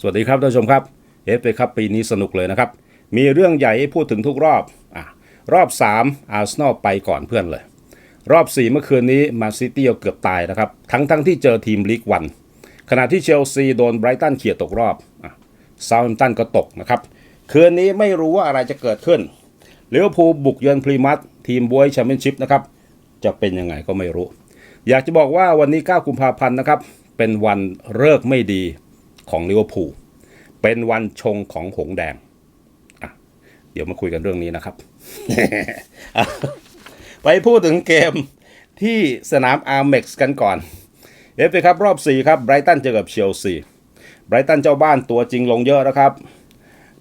สวัสดีครับท่านผู้ชมครับเอฟเอครับปีนี้สนุกเลยนะครับ มีเรื่องใหญ่พูดถึงทุกรอบอะรอบ 3 อาร์เซนอลไปก่อนเพื่อนเลย รอบ 4 เมื่อคืนนี้มาซิตี้เกือบตายนะครับ ทั้งทั้งที่เจอทีมลีกวันขณะที่เชลซีโดนไบรตันเขี่ยตกรอบอะซา u ์ตันก็ตกนะครับ คืนนี้ไม่รู้ว่าอะไรจะเกิดขึ้นเลิเวอร์พูบุกเยือนพรีมัตทีมบวยแชมเปี้ยนชิพนะครับ จะเป็นยังไงก็ไม่รู้ อยากจะบอกว่าวันนี้ 9 กุมภาพันธ์นะครับ เป็นวันเลิกไม่ดี ของลิเวอร์พูลเป็นวันชงของหงแดงอะเดี๋ยวมาคุยกันเรื่องนี้นะครับ ไปพูดถึงเกมที่สนามอาร์เม็กซ์กันก่อนเอฟเอครับรอบ 4 ครับไบรตันเจอกับเชลซีไบรตันเจ้าบ้านตัวจริงลงเยอะนะครับ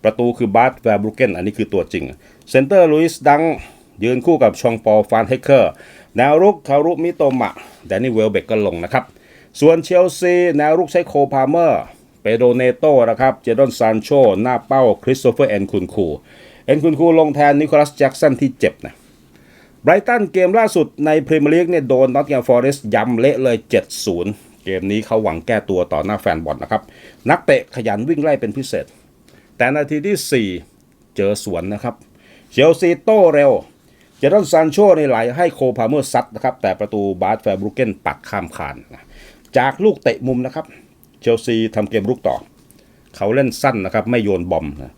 ประตูคือบาร์ตแวร์บรูเกนอันนี้คือตัวจริง เซนเตอร์ลุยส์ดังยืนคู่กับชองปอฟานเฮเกอร์ แนวรุกคารุมิโตมะแดนนี่เวลเบกก็ลงนะครับ ส่วนเชลซีแนวรุกใช้โคพาเมอร์ เปโดเนโตนะครับ เจดอนซานโช หน้าเป้า คริสโตเฟอร์เอ็นคุนคู เอนคุนคูลงแทนนิโคลัสแจ็กสันที่เจ็บนะ ไบรตันเกมล่าสุดในพรีเมียร์ลีกเนี่ยโดนนอตติงแฮมฟอเรสต์ยำเละเลย 7-0 เกมนี้เขาหวังแก้ตัวต่อหน้าแฟนบอลนะครับ นักเตะขยันวิ่งไล่เป็นพิเศษ แต่นาทีที่ 4 เจอสวนนะครับ เชลซีโต้เร็วเจดอนซานโชในไหลให้โคพาเมอร์ซัดนะครับ แต่ประตูบาร์ตแฟร์บรูเกนปักข้ามคานนะจากลูกเตะมุมนะครับ เชลซีทำเกมรุกต่อ เขาเล่นสั้นนะครับ ไม่โยนบอมนะ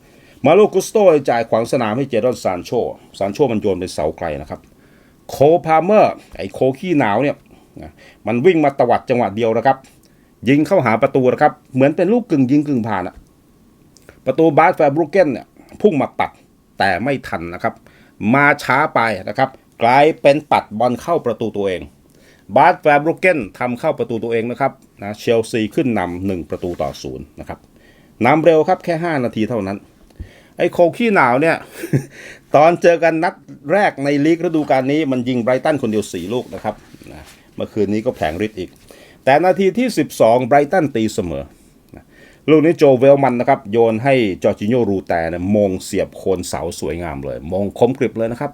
มาโลกุสโตจ่ายขวางสนามให้เจดอนซานโชซานโชมันโยนไปเสาไกลนะครับ โคพาเมอร์ไอโคขี้หนาวเนี่ยมันวิ่งมาตวัดจังหวะเดียวนะครับ ยิงเข้าหาประตูนะครับ เหมือนเป็นลูกกึ่งยิงกึ่งผ่านอะประตูบาร์ตแฟร์บรูเกนเนี่ยพุ่งมาปัดแต่ไม่ทันนะครับ มาช้าไปนะครับ กลายเป็นปัดบอลเข้าประตูตัวเอง บาร์ตแฟร์บรูเกนทำเข้าประตูตัวเองนะครับนะเชลซีขึ้นนำหนึ่งประตูต่อศูนย์นะครับนำเร็วครับแค่ 5 นาทีเท่านั้น ไอ้โคขี้หนาวเนี่ย ตอนเจอกันนัดแรกในลีกฤดูกาลนี้มันยิงไบรตันคนเดียว 4 ลูกนะครับนะเมื่อคืนนี้ก็แผงฤทธิ์อีก แต่นาทีที่ 12 ไบรตันตีเสมอนะลูกนี้โจเวลมันนะครับ โยนให้จอร์จิโยรูแต่เนี่ยมงเสียบโคนเสาสวยงามเลย มงคมกริบเลยนะครับ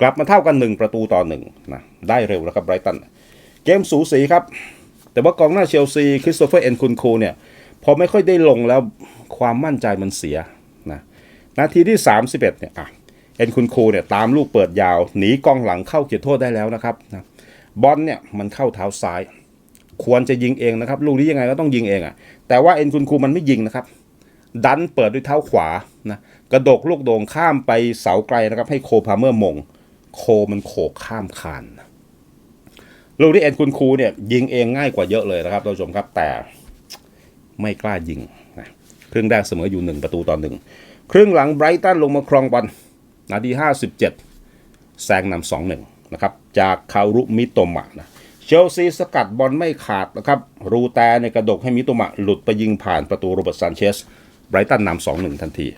กลับมาเท่ากัน 1 ประตูต่อ1นะได้เร็วแล้วครับไบรตัน เกมสูสีครับ แต่ว่ากองหน้าเชลซีคริสโตเฟอร์เอ็นคุนคูเนี่ย พอไม่ค่อยได้ลงแล้วความมั่นใจมันเสียนะนาทีที่ 31เนี่ยอะเอ็นคุนคูเนี่ยตามลูกเปิดยาว หนีกองหลังเข้าเขตโทษได้แล้วนะครับนะบอลเนี่ยมันเข้าเท้าซ้าย ควรจะยิงเองนะครับ ลูกนี้ยังไงก็ต้องยิงเองอะ่ะแต่ว่าเอ็นคุนคูมันไม่ยิงนะครับ ดันเปิดด้วยเท้าขวานะกระดกลูกโด่งข้ามไปเสาไกลนะครับ ให้โคพาเมอร์มง โคมันโขกข้ามคานนะ ลูกที่เอ็นคุนคูเนี่ยยิงเองง่ายกว่าเยอะเลยนะครับท่านผู้ชมครับแต่ไม่กล้ายิงนะครึ่งแรกเสมออยู่ 1 ประตูต่อหนึ่งครึ่งหลังไบรตันลงมาครองบอลนาที57 แซงนำสองหนึ่งนะครับจากคารุมิโตมะนะเชลซีสกัดบอลไม่ขาดนะครับรูแต่ในกระดกให้มิโตมะหลุดไปยิงผ่านประตูโรเบิร์ตซานเชสไบรตันนำสองหนึ่งทันที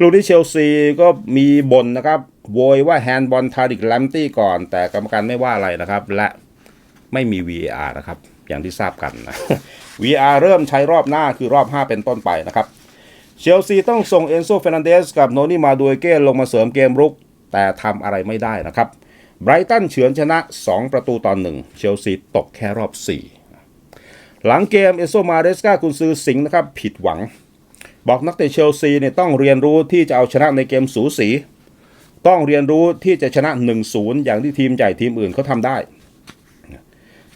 ลูกที่เชลซีก็มีบนนะครับโวยว่าแฮนด์บอลทาริกแลมตี้ก่อน แต่กรรมการไม่ว่าอะไรนะครับ และ ไม่มี VAR นะครับ อย่างที่ทราบกันนะ VR เริ่มใช้รอบหน้าคือรอบ 5 เป็นต้นไปนะครับ เชลซีต้องส่งเอนโซเฟรนันเดสกับโนนี่มาดูเอเก้ลงมาเสริมเกมรุก แต่ทำอะไรไม่ได้นะครับไบรตันเฉือนชนะ 2 ประตูต่อหนึ่งเชลซีตกแค่รอบ 4 หลังเกมเอนโซมาเดสกาคุณซื้อสิงห์นะครับ ผิดหวัง บอกนักเตะเชลซีเนี่ยต้องเรียนรู้ที่จะเอาชนะในเกมสูสี ต้องเรียนรู้ที่จะชนะ 1-0 อย่างที่ทีมใหญ่ทีมอื่นเขาทำได้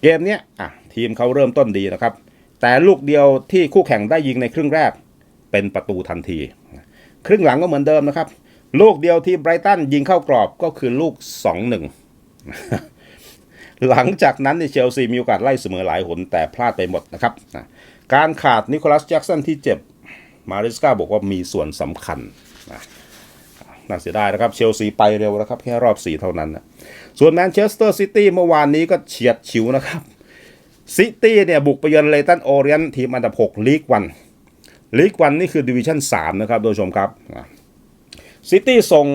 เกมเนี้ยอะทีมเขาเริ่มต้นดีนะครับ แต่ลูกเดียวที่คู่แข่งได้ยิงในครึ่งแรก เป็นประตูทันที ครึ่งหลังก็เหมือนเดิมนะครับ ลูกเดียวที่ไบรตันยิงเข้ากรอบก็คือลูก 2-1 หลังจากนั้นเนี่ยเชลซีมีโอกาสไล่เสมอหลายหนแต่พลาดไปหมดนะครับ การขาดนิโคลัสแจ็กสันที่เจ็บมาริสกาบอกว่ามีส่วนสำคัญ น่าเสียดายนะครับ เชลซีไปเร็วนะครับ แค่รอบ 4 เท่านั้นนะส่วนแมนเชสเตอร์ซิตี้เมื่อวานนี้ก็เฉียดฉิวนะครับซิตี้เนี่ยบุกไปเยือนเลตันโอเรียนทีมอันดับ6ลีกวันลีกวันนี่คือดิวิชั่น3นะครับโดยชมครับซิตี้ส่ง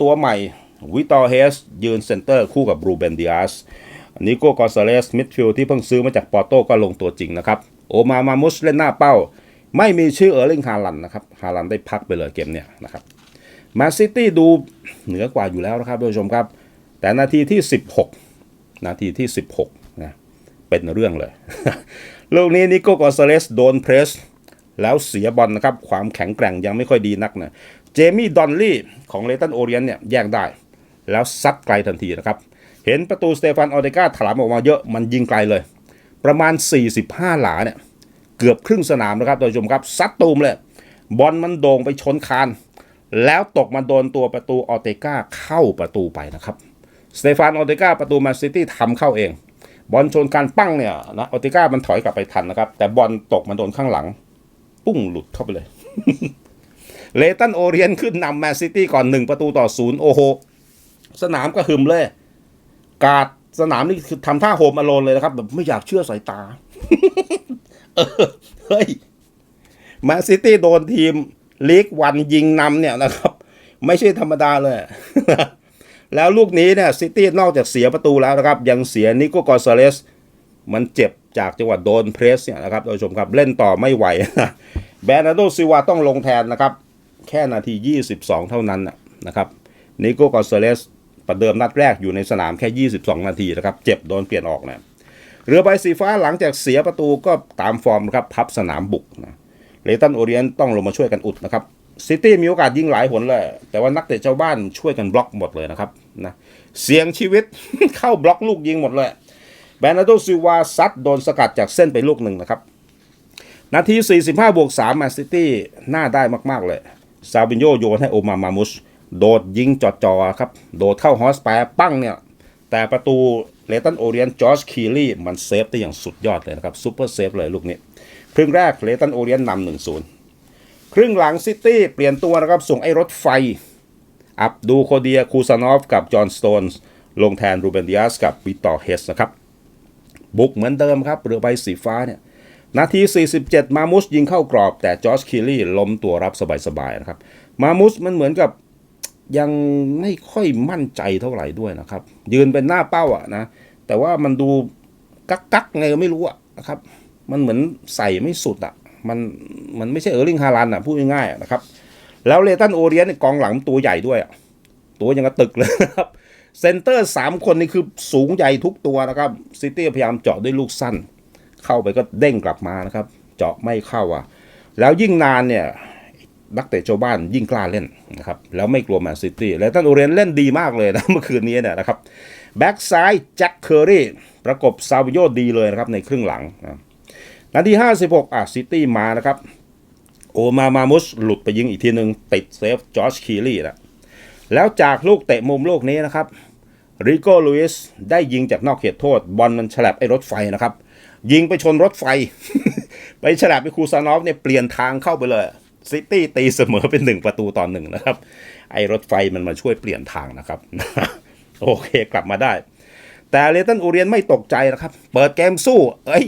ตัวใหม่วิตอร์เฮสยืนเซนเตอร์คู่กับบรูเบนดิอาสนิโก้กอนซาเลสมิดฟิลด์ที่เพิ่งซื้อมาจากปอร์โตก็ลงตัวจริงนะครับ โอมามามุสเล่นหน้าเป้า ไม่มีชื่อเออร์ลิงฮาลันนะครับฮาลันได้พักไปเลยเกมเนี่ยนะครับ มนซิตี้ดูเหนือกว่าอยู่แล้วนะครับท่านผู้ชมครับ แต่นาทีที่ 16 นาทีที่ 16นะเป็นเรื่องเลย ลูกนี้นิโก้กอนซเลสโดนเพรส แล้วเสียบอลนะครับ ความแข็งแกร่งยังไม่ค่อยดีนักนะเจมี่ดอนลี่ของเลตันโอเรียนเนี่ยแย่งได้ แล้วซัดไกลทันทีนะครับ เห็นประตูสเตฟานออเดกาถลำออกมาเยอะมันยิงไกลเลย ประมาณ 45 หลาเนี่ยเกือบครึ่งสนามนะครับท่านผู้ชมครับซัดตูมเลยบอลมันโด่งไปชนคาน แล้วตกมาโดนตัวประตูออเตกาเข้าประตูไปนะครับสเตฟานออเตกาประตูแมนซิตี้ทำเข้าเอง บอลชนการปั้งเนี่ยนะออเตกามันถอยกลับไปทันนะครับ แต่บอลตกมาโดนข้างหลัง ปุ้งหลุดเข้าไปเลยเลตันโอเรียนขึ้นนำแมนซิตี้ก่อนหนึ่งประตูต่อศูนย์โอโห สนามก็หึมเลย กาดสนามนี่คือทำท่าโฮมอโลนเลยนะครับ แบบไม่อยากเชื่อสายตา เออ เฮ้ยแมนซิตี้โดนทีม ลีกวันยิงนำเนี่ยนะครับ ไม่ใช่ธรรมดาเลย แล้วลูกนี้เนี่ยซิตี้นอกจากเสียประตูแล้วนะครับ ยังเสียนิโกกอซาเลส มันเจ็บจากจังหวะโดนเพรสเนี่ยนะครับท่านผู้ชมครับเล่นต่อไม่ไหวนะแบนาร์โดซิวาต้องลงแทนนะครับ แค่นาที 22 เท่านั้นนะครับนิโกกอซาเลสประเดิมนัดแรกอยู่ในสนามแค่ 22 นาทีนะครับเจ็บโดนเปลี่ยนออกนะเรือใบสีฟ้าหลังจากเสียประตูก็ตามฟอร์มนะครับพับสนามบุกนะ เลตันโอเรียนต้องลงมาช่วยกันอุดนะครับซิตี้มีโอกาสยิงหลายหนเลย แต่ว่านักเตะเจ้าบ้านช่วยกันบล็อกหมดเลยนะครับนะเสียงชีวิตเข้าบล็อกลูกยิงหมดเลยแบรนาโดซิลวาซัดโดนสกัดจากเส้นไปลูกหนึ่งนะครับ นาที 45บวก3แมนซิตี้น่าได้มาก ๆ เลยซาบินโยโยนให้โอมามามุส โดดยิงจอๆครับ โดดเข้าฮอสแปร์ปั้งเนี่ย แต่ประตูเลตันโอเรียนจอร์จคีรีมันเซฟได้อย่างสุดยอดเลยนะครับซูเปอร์เซฟเลยลูกนี้ ครึ่งแรกเลตันโอเรียนนำหนึ่งศูนย์ครึ่งหลังซิตี้เปลี่ยนตัวนะครับ ส่งไอ้รถไฟ อับดูโคเดียคูซานอฟกับจอห์นสโตนลงแทนรูเบนดิอาสกับวิตตอร์เฮสนะครับ บุกเหมือนเดิมครับ เรือใบสีฟ้าเนี่ยนาที 47 มามุสยิงเข้ากรอบ แต่จอร์จคิลลี่ล้มตัวรับสบายๆนะครับ มามุสมันเหมือนกับยังไม่ค่อยมั่นใจเท่าไหร่ด้วยนะครับ ยืนเป็นหน้าเป้าอะนะ แต่ว่ามันดูกักกักๆไงก็ไม่รู้อะนะครับ มันเหมือนใส่ไม่สุดอะมันมันไม่ใช่เออร์ลิงฮาลันอะพูดง่ายๆอะนะครับ แล้วเลตันโอเรียนกองหลังตัวใหญ่ด้วยอะตัวยังกระตึกเลยครับเซนเตอร์สามคนนี่คือสูงใหญ่ทุกตัวนะครับซิตี้พยายามเจาะด้วยลูกสั้น เข้าไปก็เด้งกลับมานะครับ เจาะไม่เข้าอะ แล้วยิ่งนานเนี่ยนักเตะโจบ้านยิ่งกล้าเล่นนะครับ แล้วไม่กลัวแมนซิตี้และตันโอเรียนเล่นดีมากเลยนะเมื่อคืนนี้เนี่ยนะครับ แบ็กซ้ายแจ็คเคอร์รีประกบซาวิโยดีเลยนะครับในครึ่งหลังนะ นาที 56 อะซิตี้มานะครับ โอมามามุสหลุดไปยิงอีกทีหนึ่งติดเซฟจอร์จคีรีนะแล้วจากลูกเตะมุมลูกนี้นะครับริโก้ลุยสได้ยิงจากนอกเขตโทษ บอลมันฉลับไอ้รถไฟนะครับ ยิงไปชนรถไฟ ไปฉลับไปคูซานอฟเนี่ยเปลี่ยนทางเข้าไปเลยซิตี้ตีเสมอเป็นหนึ่งประตูต่อหนึ่งนะครับ ไอ้รถไฟมันมาช่วยเปลี่ยนทางนะครับ โอเคกลับมาได้ แต่เลตันอูเรียนไม่ตกใจนะครับ เปิดเกมสู้ เอ้ย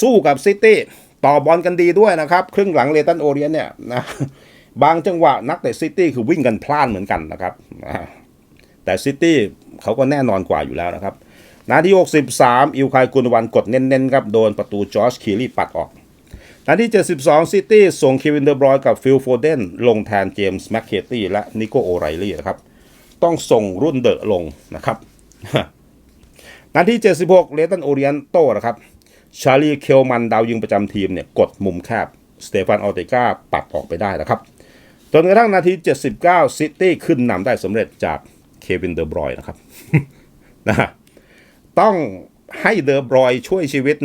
สู้กับซิตี้ต่อบอลกันดีด้วยนะครับ ครึ่งหลังเลตันโอเรียนเนี่ยนะบางจังหวะนักเตะซิตี้คือวิ่งกันพลาดเหมือนกันนะครับแต่ซิตี้เขาก็แน่นอนกว่าอยู่แล้วนะครับนาที 63 อิวคายกุนวันกดเน้นๆครับ โดนประตูจอร์จคีรีปัดออกนาที 72 ซิตี้ส่งเควินเดอร์บรอยกับฟิลโฟเดนลงแทนเจมส์แมคเคตี้และนิโกโอไรลี่นะครับ ต้องส่งรุ่นเดอะลงนะครับ นาที 76 เลตันโอเรียนโตนะครับ ชาลีเคลมันดาวยิงประจำทีมเนี่ยกดมุมแคบสเตฟานออเตกาปัดออกไปได้นะครับ จนกระทั่งนาที 79 ซิตี้ขึ้นนำได้สำเร็จจากเควินเดอร์บรอยนะครับนะฮะต้องให้เดอร์บรอยช่วยชีวิต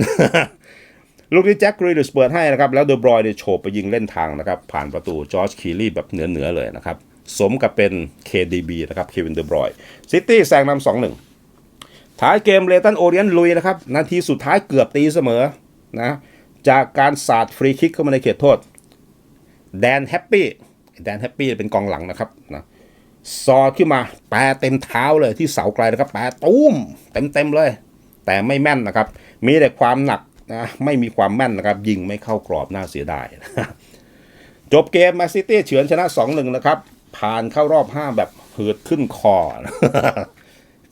ลูกนี้แจ็คกรีลิสเปิดให้นะครับ แล้วเดอร์บรอยเนี่ยโฉบไปยิงเล่นทางนะครับ ผ่านประตูจอร์จคีรีแบบเหนือๆเลยนะครับ สมกับเป็น KDB นะครับเควินเดอร์บรอยซิตี้แซงนำสองหนึ่ง ท้ายเกมเลตันโอเรียนลุยนะครับนาทีสุดท้ายเกือบตีเสมอนะจากการสาดฟรีคิกเข้ามาในเขตโทษ แดนแฮปปี้แดนแฮปปี้เป็นกองหลังนะครับนะซอดขึ้นมาแปรเต็มเท้าเลยที่เสาไกลนะครับแปรตุ้มเต็มเต็มๆเลย แต่ไม่แม่นนะครับ มีแต่ความหนักนะไม่มีความแม่นนะครับ ยิงไม่เข้ากรอบน่าเสียดายนะจบเกมมนซิตี้เฉือนชนะ 2-1 นะครับ ผ่านเข้ารอบ 5 แบบหืดขึ้นคอ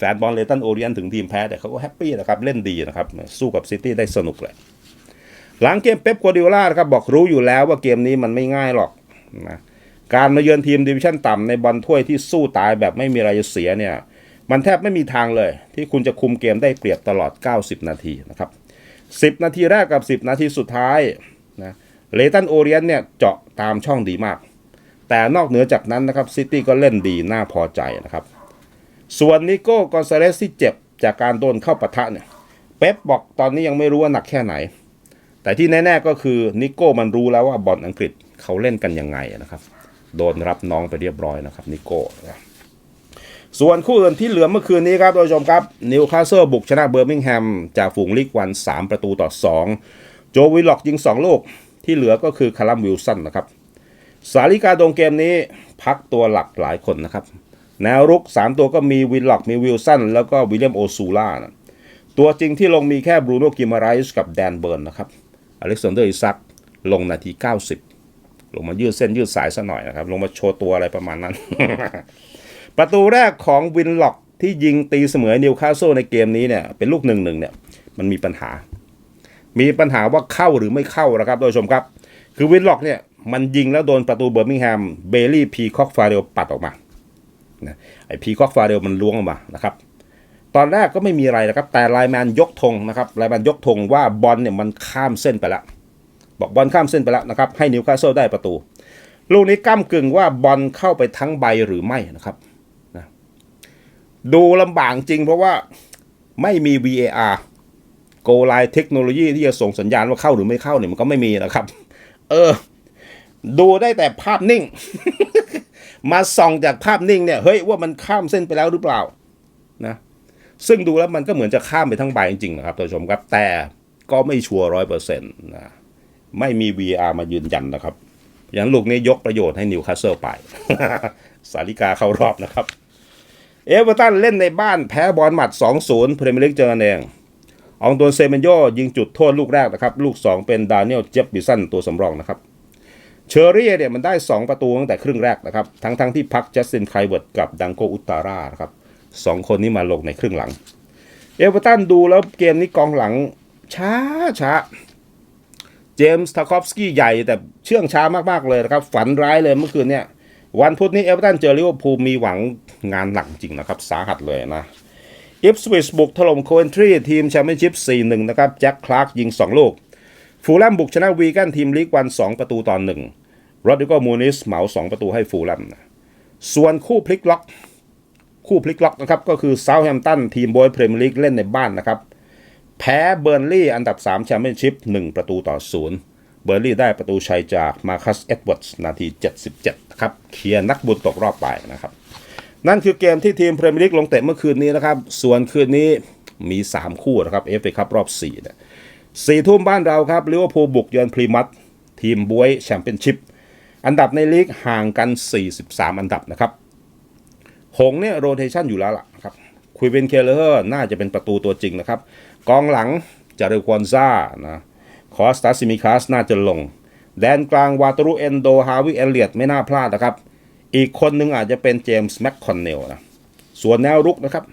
แฟนบอลเลตันโอเรียนถึงทีมแพ้แต่เขาก็แฮปปี้นะครับ เล่นดีนะครับ สู้กับซิตี้ได้สนุกเลยหลังเกมเป๊ปกัวดิโอลานะครับบอกรู้อยู่แล้วว่าเกมนี้มันไม่ง่ายหรอกนะการมาเยือนทีมดิวิชั่นต่ำในบอลถ้วยที่สู้ตายแบบไม่มีอะไรจะเสียเนี่ยมันแทบไม่มีทางเลย ที่คุณจะคุมเกมได้เปรียบตลอด 90 นาทีนะครับ 10 นาทีแรกกับ 10 นาทีสุดท้ายนะเลตันโอเรียนเนี่ยเจาะตามช่องดีมาก แต่นอกเหนือจากนั้นนะครับซิตี้ก็เล่นดีน่าพอใจนะครับ ส่วนนิโก้กอนซาเลสที่เจ็บจากการโดนเข้าปะทะเนี่ยเป๊ปบอกตอนนี้ยังไม่รู้ว่าหนักแค่ไหน แต่ที่แน่ ๆก็คือนิโก้มันรู้แล้วว่าบอลอังกฤษเขาเล่นกันยังไงนะครับ โดนรับน้องไปเรียบร้อยนะครับนิโก้นะส่วนคู่อื่นที่เหลือเมื่อคืนนี้ครับท่านผู้ชมครับนิวคาสเซิลบุกชนะเบอร์มิงแฮมจากฝูงลีกวัน 3 ประตูต่อ 2 โจวิลล็อกยิง 2 ลูกที่เหลือก็คือคารัมวิลสันนะครับ สาลิกาดงเกมนี้พักตัวหลักหลายคนนะครับ แนวรุก 3 ตัวก็มีวิลล็อกมีวิลสันแล้วก็วิลเลียมโอซูล่านะตัวจริงที่ลงมีแค่บรูโน่กิมาไรส์กับแดนเบิร์นนะครับอเล็กซานเดอร์อิซักลงนาที 90 ลงมายืดเส้นยืดสายซะหน่อยนะครับ ลงมาโชว์ตัวอะไรประมาณนั้น ประตูแรกของวินล็อกที่ยิงตีเสมอนิวคาสเซิลในเกมนี้เนี่ยเป็นลูกหนึ่งหนึ่งเนี่ยมันมีปัญหา มีปัญหาว่าเข้าหรือไม่เข้านะครับท่านผู้ชมครับ คือวินล็อกเนี่ยมันยิงแล้วโดนประตูเบอร์มิงแฮมเบลลี่พีคอกฟาเรลปัดออกมา นะไอพีคอกฟาเรลมันล้วงออกมานะครับตอนแรกก็ไม่มีอะไรนะครับ แต่ไลแมนยกธงนะครับไลแมนยกธงว่าบอลเนี่ยมันข้ามเส้นไปแล้วบอกบอลข้ามเส้นไปแล้วนะครับ ให้นิวคาสเซิลได้ประตู ลูกนี้ก้ากึ่งว่าบอลเข้าไปทั้งใบหรือไม่นะครับนะดูลำบากจริงเพราะว่าไม่มี VAR โกไลเทคโนโลยีที่จะส่งสัญญาณว่าเข้าหรือไม่เข้าเนี่ยมันก็ไม่มีนะครับ เออ ดูได้แต่ภาพนิ่ง มาส่องจากภาพนิ่งเนี่ยเฮ้ยว่ามันข้ามเส้นไปแล้วหรือเปล่านะซึ่งดูแล้วมันก็เหมือนจะข้ามไปทั้งใบจริงๆนะครับท่านผู้ชมครับแต่ก็ไม่ชัวร์ร้อยเปอร์เซ็นต์นะไม่มี VR มายืนยันนะครับ อย่างลูกนี้ยกประโยชน์ให้นิวคาสเซิลไป สาลิกาเข้ารอบนะครับ เอเวอร์ตันเล่นในบ้านแพ้บอลหมัด 2-0พรเมียร์ลีกเจอกันเองอองโดนเซเมนโยยิงจุดโทษลูกแรกนะครับ ลูก 2 เป็นดานิเอลเจฟบิสันตัวสำรองนะครับ เชอรี่เนี่ยมันได้ 2 ประตูตั้งแต่ครึ่งแรกนะครับ ทั้งทั้งที่พักจัสตินไคเวิร์ดกับดังโกอุตตาร่านะครับสองคนนี้มาลงในครึ่งหลัง เอเวอร์ตันดูแล้วเกมนี้กองหลัง ช้าช้าเจมส์ทาคอฟสกี้ใหญ่แต่เชื่องช้ามากๆเลยนะครับ ฝันร้ายเลยเมื่อคืนเนี่ยวันพุธนี้เอเวอร์ตันเจอลิเวอร์พูลมีหวังงานหนักจริงนะครับ สาหัสเลยนะอิฟสวิชบุกถล่มโคเอนทรีทีมแชมเปี้ยนชิพ4-1 นะครับ แจ็คคลาร์กยิง 2 ลูก ฟูลแลมบุกชนะวีแกนทีมลีกวัน 2 ประตูต่อ1โรดริโกมูนิสเหมา 2 ประตูให้ฟูลแลมส่วนคู่พลิกล็อก คู่พลิกล็อกนะครับก็คือเซาท์แฮมป์ตันทีมบอยพรีเมียร์ลีกเล่นในบ้านนะครับ แพ้เบอร์นลี่อันดับ3แชมเปี้ยนชิพ1ประตูต่อ0เบอร์ลี่ได้ประตูชัยจากมาคัสเอ็ดเวิร์ดสนาที 77นะครับเคลียร์นักบุญตกรอบไปนะครับ นั่นคือเกมที่ทีมพรีเมียร์ลีกลงเตะเมื่อคืนนี้นะครับ ส่วนคืนนี้มี 3 คู่นะครับเอฟเอคัพรอบ4เนี่ย สี่ทุ่มบ้านเราครับลิเวอร์พูลบุกเยือนพรีมัตทีมบวยแชมเปี้ยนชิพอันดับในลีกห่างกัน 43 อันดับนะครับ หงเนี่ยโรเทชันอยู่แล้วล่ะครับคุยเวนเคเลอร์น่าจะเป็นประตูตัวจริงนะครับ กองหลังจาเรควอนซ่านะคอสตาซิมิคัสน่าจะลง แดนกลางวาตารุเอนโดฮาวิเอเลียตไม่น่าพลาดนะครับ อีกคนหนึ่งอาจจะเป็นเจมส์แม็กคอนเนลนะส่วนแนวรุกนะครับ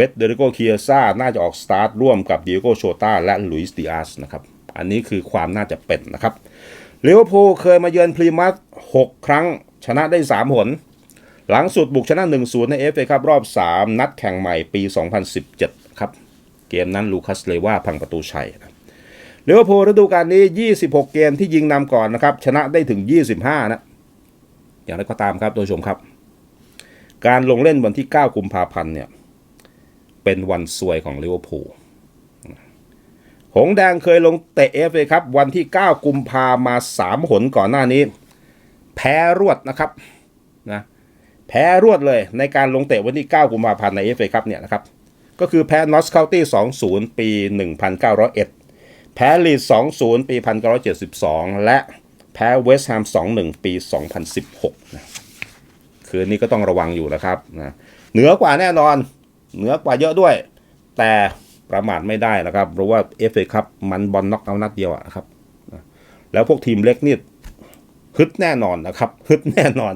เฟเดริโกเคียซ่าน่าจะออกสตาร์ทร่วมกับดิโกโชตาและลุยส์ดิอาสนะครับ อันนี้คือความน่าจะเป็นนะครับลิเวอร์พูลเคยมาเยือนพรีมัส6 ครั้งชนะได้ 3 หน หลังสุดบุกชนะ 1-0 ในเอฟเอครับรอบ 3 นัดแข่งใหม่ปี 2017 ครับ เกมนั้นลูคัสเลว่าพังประตูชัยนะลิเวอร์พูลฤดูกาลนี้ 26 เกมที่ยิงนำก่อนนะครับ ชนะได้ถึง 25 นะ อย่างไรก็ตามครับท่านผู้ชมครับ การลงเล่นวันที่ 9 กุมภาพันธ์เนี่ย เป็นวันซวยของลิเวอร์พูลหงแดงเคยลงเตะเอฟเอครับ วันที่ 9 กุมภามา 3 หนก่อนหน้านี้ แพ้รวดนะครับนะแพ้รวดเลยในการลงเตะวันที่ 9 กุมภาพันธ์ในเอฟเอครับเนี่ยนะครับ ก็คือแพ้นอสเคาตี้2-0 ปี 1901 แพ้ลีด2-0 ปี 1972 และแพ้เวสต์แฮม2-1 ปี 2016นะคืนนี้ก็ต้องระวังอยู่นะครับนะเหนือกว่าแน่นอน เหนือกว่าเยอะด้วย แต่ประมาทไม่ได้นะครับ เพราะว่า FA ครับมันบอลน็อกเอานัดเดียวอะนะครับ แล้วพวกทีมเล็กนี่ฮึดแน่นอนนะครับฮึดแน่นอน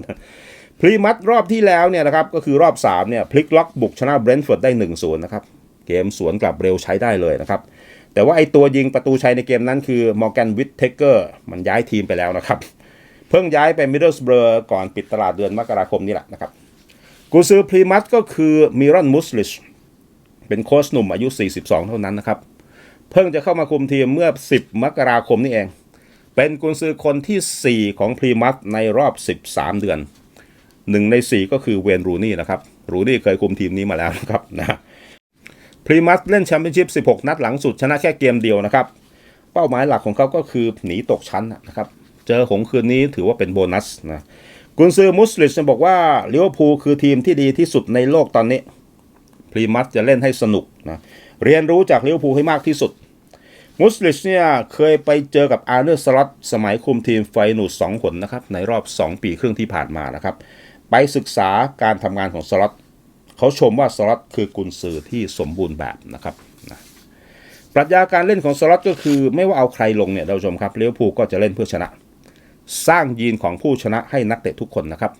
พรีมัตรอบที่แล้วเนี่ยนะครับก็คือรอบ 3 เนี่ยพลิกล็อกบุกชนะเบรนท์ฟอร์ดได้ 1-0 นะครับ เกมสวนกลับเร็วใช้ได้เลยนะครับ แต่ว่าไอตัวยิงประตูชัยในเกมนั้นคือมอร์แกนวิทเทเกอร์มันย้ายทีมไปแล้วนะครับ เพิ่งย้ายไปมิดเดิลสเบอร์ก่อนปิดตลาดเดือนมกราคมนี่แหละนะครับ กูซือพรีมัตก็คือมิรอนมุสลิชเป็นโค้ชหนุ่มอายุ 42 เท่านั้นนะครับ เพิ่งจะเข้ามาคุมทีมเมื่อ 10 มกราคมนี่เอง เป็นกุนซือคนที่ 4 ของพรีมัสในรอบ 13 เดือนหนึ่งใน 4 ก็คือเวนรูนี่นะครับ รูนี่เคยคุมทีมนี้มาแล้วนะครับนะพรีมัสเล่นแชมเปี้ยนชิพ 16 นัดหลังสุดชนะแค่เกมเดียวนะครับ เป้าหมายหลักของเขาก็คือหนีตกชั้นนะครับ เจอหงคืนนี้ถือว่าเป็นโบนัสนะ กุนซือมุสลิชบอกว่าลิเวอร์พูลคือทีมที่ดีที่สุดในโลกตอนนี้พรีมัสจะเล่นให้สนุกนะเรียนรู้จากลิเวอร์พูลให้มากที่สุด มุสลิชเนี่ยเคยไปเจอกับอาร์เนอร์สล็อตสมัยคุมทีมไฟนูสองคนนะครับในรอบ 2 ปีครึ่งที่ผ่านมานะครับ ไปศึกษาการทำงานของสล็อตเขาชมว่าสล็อตคือกุนซือที่สมบูรณ์แบบนะครับนะปรัชญาการเล่นของสล็อตก็คือไม่ว่าเอาใครลงเนี่ยเราชมครับเลิเวอร์พูก็จะเล่นเพื่อชนะ สร้างยีนของผู้ชนะให้นักเตะทุกคนนะครับ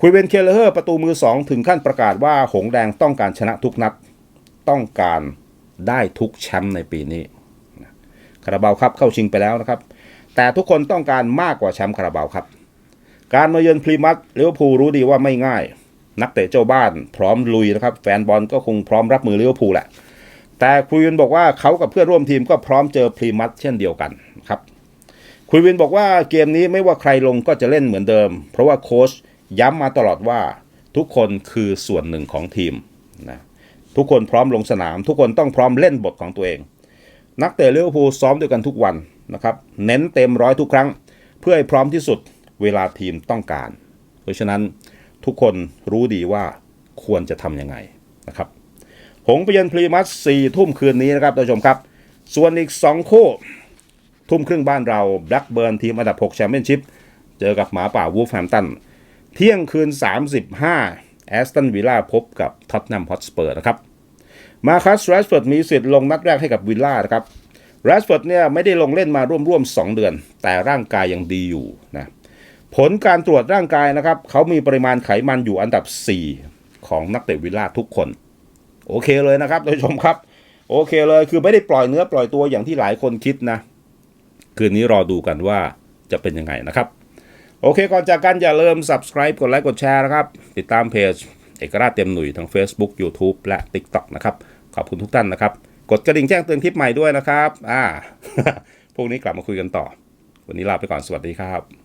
คุยเวนเคเลเฮอร์ประตูมือ 2 ถึงขั้นประกาศว่าหงแดงต้องการชนะทุกนัด ต้องการได้ทุกแชมป์ในปีนี้คาราบาวครับเข้าชิงไปแล้วนะครับ แต่ทุกคนต้องการมากกว่าแชมป์คาราบาวครับ การมาเยือนพรีมัสลิเวพูรู้ดีว่าไม่ง่าย นักเตะเจ้าบ้านพร้อมลุยนะครับ แฟนบอลก็คงพร้อมรับมือลิเวพูแหละ แต่คุยเวนบอกว่าเขากับเพื่อนร่วมทีมก็พร้อมเจอพรีมัสเช่นเดียวกันครับ คุยวินบอกว่าเกมนี้ไม่ว่าใครลงก็จะเล่นเหมือนเดิม เพราะว่าโค้ชย้ำมาตลอดว่าทุกคนคือส่วนหนึ่งของทีมนะทุกคนพร้อมลงสนาม ทุกคนต้องพร้อมเล่นบทของตัวเอง นักเตะลิเวอร์พูลซ้อมด้วยกันทุกวันนะครับเน้นเต็มร้อยทุกครั้ง เพื่อให้พร้อมที่สุดเวลาทีมต้องการ เพราะฉะนั้นทุกคนรู้ดีว่าควรจะทำยังไงนะครับหงส์ไปเยนพรีมัสสี่ทุ่มคืนนี้นะครับท่านผู้ชมครับ ส่วนอีก 2 คู่ ทุ่มครึ่งบ้านเราแบล็กเบิร์นทีมอันดับ 6 แชมเปี้ยนชิพเจอกับหมาป่าวูฟแฮมตัน เที่ยงคืน 35แอสตันวิลล่าพบกับท็อตแนมฮอตสเปอร์นะครับ มาคัสแรชเฟิร์ดมีสิทธิ์ลงนัดแรกให้กับวิลล่านะครับแรชเฟิร์ดเนี่ยไม่ได้ลงเล่นมาร่วมๆ 2 เดือน แต่ร่างกายยังดีอยู่นะผลการตรวจร่างกายนะครับ เขามีปริมาณไขมันอยู่อันดับ 4 ของนักเตะวิลล่าทุกคน โอเคเลยนะครับท่านผู้ชมครับ โอเคเลยคือไม่ได้ปล่อยเนื้อปล่อยตัวอย่างที่หลายคนคิดนะ คืนนี้รอดูกันว่าจะเป็นยังไงนะครับ โอเคก่อนจากกันอย่าลืม subscribe กดไลค์กดแชร์นะครับ ติดตามเพจเอกราชเต็มหนุ่ยทั้ง Facebook YouTube และ TikTok นะครับ ขอบคุณทุกท่านนะครับ กดกระดิ่งแจ้งเตือนคลิปใหม่ด้วยนะครับ อ่า พวกนี้กลับมาคุยกันต่อ วันนี้ลาไปก่อนสวัสดีครับ